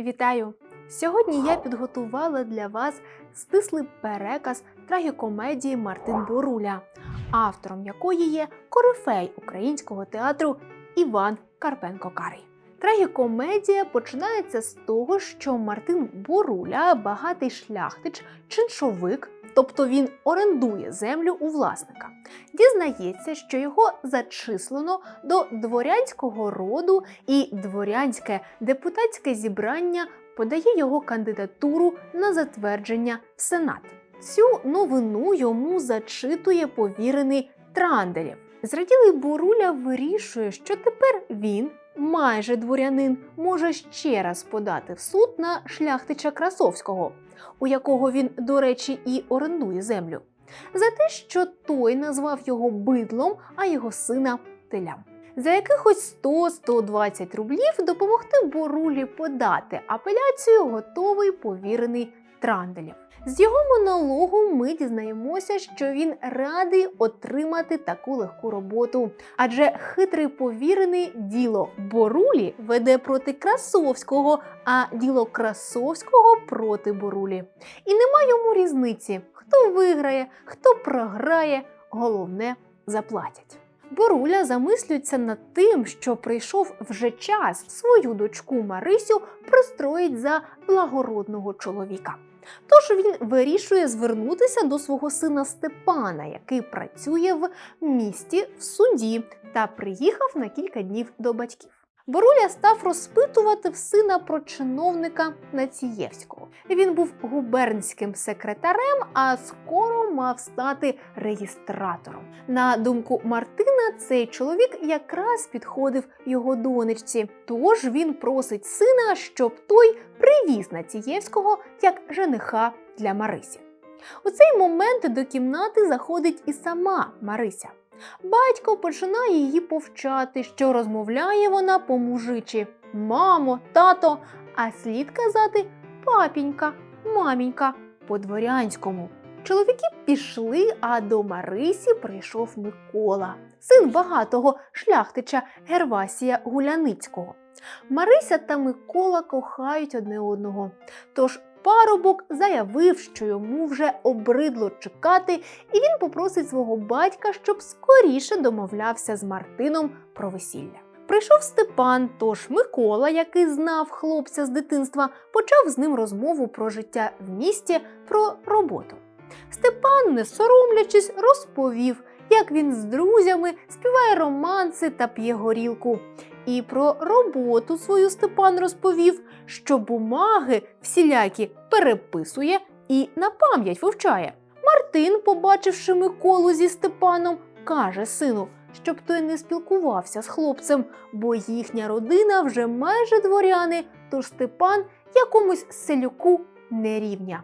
Вітаю! Сьогодні я підготувала для вас стислий переказ трагікомедії Мартин Боруля, автором якої є корифей українського театру Іван Карпенко Карий. Трагікомедія починається з того, що Мартин Боруля, багатий шляхтич, чиншовик, тобто він орендує землю у власника, дізнається, що його зачислено до дворянського роду і дворянське депутатське зібрання подає його кандидатуру на затвердження в Сенат. Цю новину йому зачитує повірений Транделєв. Зраділий Боруля вирішує, що тепер він, майже дворянин, може ще раз подати в суд на шляхтича Красовського, у якого він, до речі, і орендує землю, за те, що той назвав його бидлом, а його сина телям. За якихось 100-120 рублів допомогти Борулі подати апеляцію готовий повірений Транделєв. З його монологу ми дізнаємося, що він радий отримати таку легку роботу, адже хитрий повірений діло Борулі веде проти Красовського, а діло Красовського проти Борулі. І нема йому різниці, хто виграє, хто програє, головне заплатять. Боруля замислюється над тим, що прийшов вже час свою дочку Марисю пристроїть за благородного чоловіка. Тож він вирішує звернутися до свого сина Степана, який працює в місті в суді, та приїхав на кілька днів до батьків. Боруля став розпитувати в сина про чиновника Націєвського. Він був губернським секретарем, а скоро мав стати реєстратором. На думку Мартина, цей чоловік якраз підходив його донечці. Тож він просить сина, щоб той привіз Націєвського як жениха для Марисі. У цей момент до кімнати заходить і сама Марися. Батько починає її повчати, що розмовляє вона по-мужичі мамо, тато, а слід казати папінька, мамінька по-дворянському. Чоловіки пішли, а до Марисі прийшов Микола, син багатого шляхтича Гервасія Гуляницького. Марися та Микола кохають одне одного. Тож парубок заявив, що йому вже обридло чекати, і він попросить свого батька, щоб скоріше домовлявся з Мартином про весілля. Прийшов Степан, тож Микола, який знав хлопця з дитинства, почав з ним розмову про життя в місті, про роботу. Степан, не соромлячись, розповів, як він з друзями співає романси та п'є горілку. І про роботу свою Степан розповів, що бумаги всілякі переписує і на пам'ять вивчає. Мартин, побачивши Миколу зі Степаном, каже сину, щоб той не спілкувався з хлопцем, бо їхня родина вже майже дворяни, тож Степан якомусь селюку не рівня.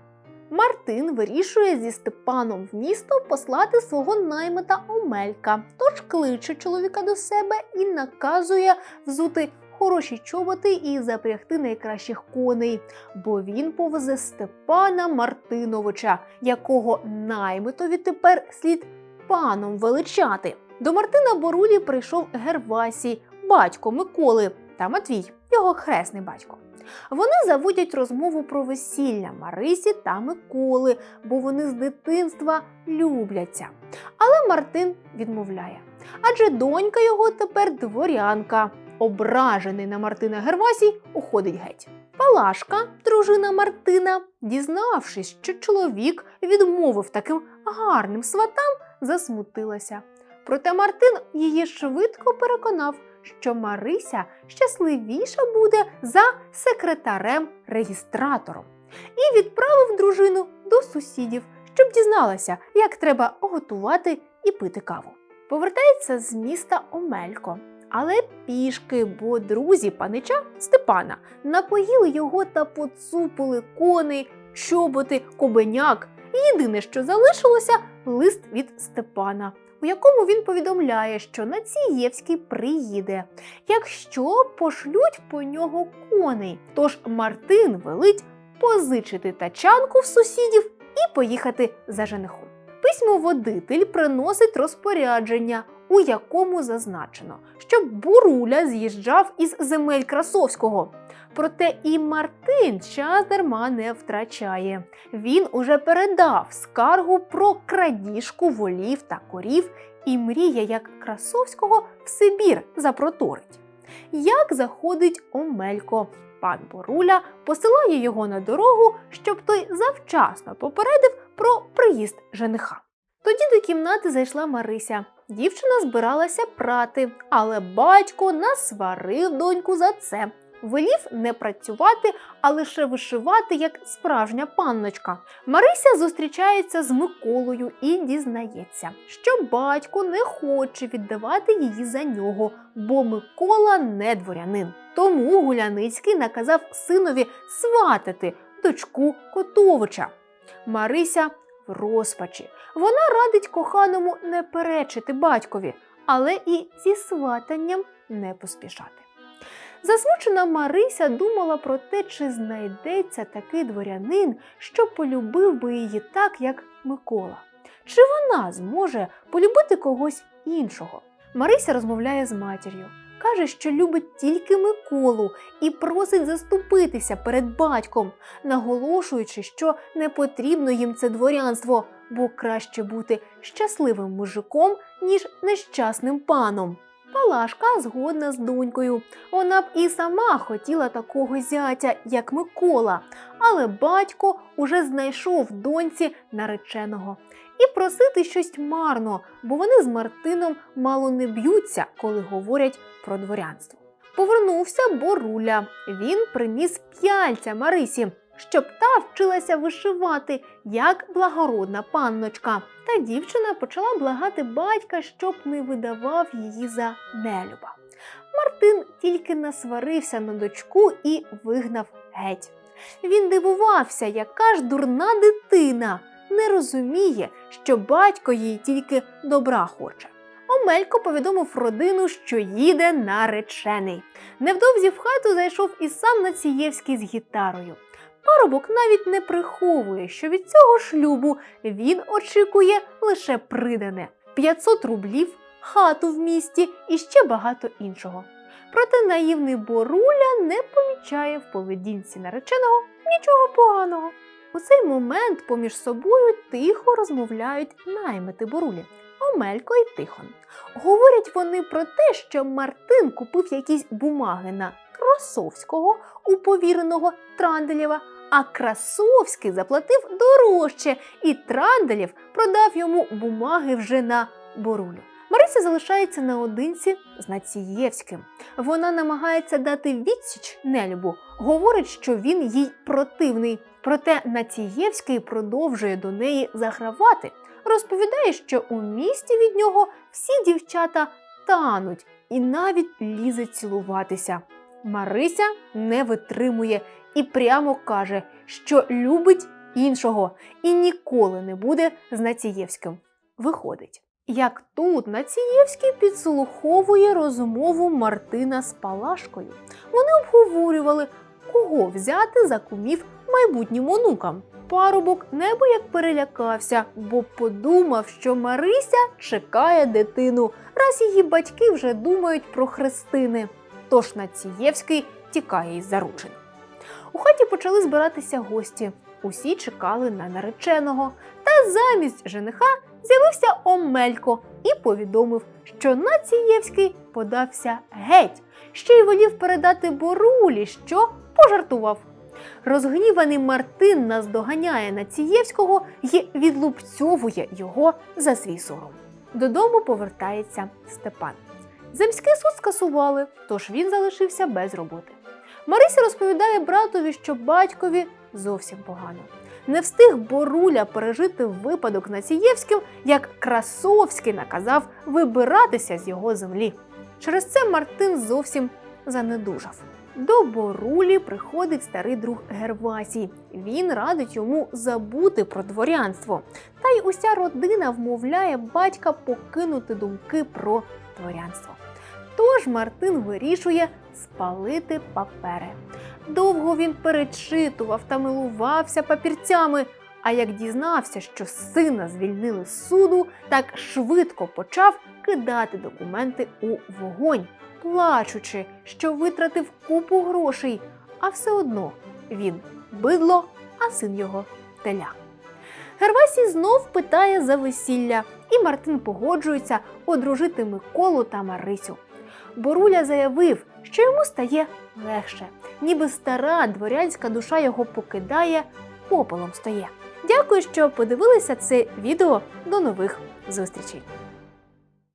Мартин вирішує зі Степаном в місто послати свого наймита Омелька, тож кличе чоловіка до себе і наказує взути хороші чоботи і запрягти найкращих коней, бо він повезе Степана Мартиновича, якого наймитові тепер слід паном величати. До Мартина Борулі прийшов Гервасій, батько Миколи та Матвій, його хресний батько. Вони заводять розмову про весілля Марисі та Миколи, бо вони з дитинства любляться. Але Мартин відмовляє. Адже донька його тепер дворянка. Ображений на Мартина Гервасій уходить геть. Палашка, дружина Мартина, дізнавшись, що чоловік відмовив таким гарним сватам, засмутилася. Проте Мартин її швидко переконав, що Марися щасливіша буде за секретарем-реєстратором і відправив дружину до сусідів, щоб дізналася, як треба готувати і пити каву. Повертається з міста Омелько, але пішки, бо друзі панича Степана напоїли його та поцупили коней, чоботи, кобеняк. Єдине, що залишилося, лист від Степана, у якому він повідомляє, що Націєвський приїде, якщо пошлють по нього коней. Тож Мартин велить позичити тачанку в сусідів і поїхати за женихом. Письмоводитель приносить розпорядження у якому зазначено, що Буруля з'їжджав із земель Красовського. Проте і Мартин час дарма не втрачає. Він уже передав скаргу про крадіжку волів та корів і мріє, як Красовського в Сибір запроторить. Як заходить Омелько, пан Боруля посилає його на дорогу, щоб той завчасно попередив про приїзд жениха. Тоді до кімнати зайшла Марися. Дівчина збиралася прати, але батько насварив доньку за це. Велів не працювати, а лише вишивати як справжня панночка. Марися зустрічається з Миколою і дізнається, що батько не хоче віддавати її за нього, бо Микола не дворянин. Тому Гуляницький наказав синові сватати дочку Котовича. Марися розпачі. Вона радить коханому не перечити батькові, але і зі сватанням не поспішати. Засмучена Марися думала про те, чи знайдеться такий дворянин, що полюбив би її так, як Микола. Чи вона зможе полюбити когось іншого? Марися розмовляє з матір'ю, каже, що любить тільки Миколу і просить заступитися перед батьком, наголошуючи, що не потрібно їм це дворянство, бо краще бути щасливим мужиком, ніж нещасним паном. Палашка згодна з донькою. Вона б і сама хотіла такого зятя, як Микола, але батько уже знайшов доньці нареченого. І просити щось марно, бо вони з Мартином мало не б'ються, коли говорять про дворянство. Повернувся Боруля. Він приніс п'яльця Марисі, щоб та вчилася вишивати, як благородна панночка. Та дівчина почала благати батька, щоб не видавав її за нелюба. Мартин тільки насварився на дочку і вигнав геть. Він дивувався, яка ж дурна дитина, не розуміє, що батько їй тільки добра хоче. Омелько повідомив родину, що їде наречений. Невдовзі в хату зайшов і сам Націєвський з гітарою. Парубок навіть не приховує, що від цього шлюбу він очікує лише придане 500 рублів, хату в місті і ще багато іншого. Проте наївний Боруля не помічає в поведінці нареченого нічого поганого. У цей момент поміж собою тихо розмовляють наймити Борулі. Омелько і Тихон. Говорять вони про те, що Мартин купив якісь бумаги на Красовського у повіреного Транделєва, а Красовський заплатив дорожче, і Транделєв продав йому бумаги вже на Борулю. Марися залишається наодинці з Націєвським. Вона намагається дати відсіч нелюбу, говорить, що він їй противний. Проте Націєвський продовжує до неї загравати. Розповідає, що у місті від нього всі дівчата тануть і навіть лізе цілуватися. Марися не витримує і прямо каже, що любить іншого і ніколи не буде з Націєвським. Виходить. Як тут Націєвський підслуховує розмову Мартина з Палашкою. Вони обговорювали, кого взяти за кумів майбутнім онукам. Парубок небо як перелякався, бо подумав, що Марися чекає дитину, раз її батьки вже думають про хрестини. Тож Націєвський тікає із заручини. У хаті почали збиратися гості. Усі чекали на нареченого. Та замість жениха з'явився Омелько і повідомив, що Націєвський подався геть, ще й волів передати Борулі, що пожартував. Розгніваний Мартин наздоганяє Націєвського і відлупцьовує його за свій сором. Додому повертається Степан. Земський суд скасували, тож він залишився без роботи. Марися розповідає братові, що батькові зовсім погано. Не встиг Боруля пережити випадок Націєвським, як Красовський наказав вибиратися з його землі. Через це Мартин зовсім занедужав. До Борулі приходить старий друг Гервасій. Він радить йому забути про дворянство. Та й уся родина вмовляє батька покинути думки про дворянство. Тож Мартин вирішує спалити папери. Довго він перечитував та милувався папірцями, А як дізнався, що сина звільнили з суду, так швидко почав кидати документи у вогонь, плачучи, що витратив купу грошей, а все одно він бидло, а син його теля. Гервасій знов питає за весілля, і Мартин погоджується одружити Миколу та Марисю. Боруля заявив, що йому стає легше, ніби стара дворянська душа його покидає, попелом стає. Дякую, що подивилися це відео. До нових зустрічей!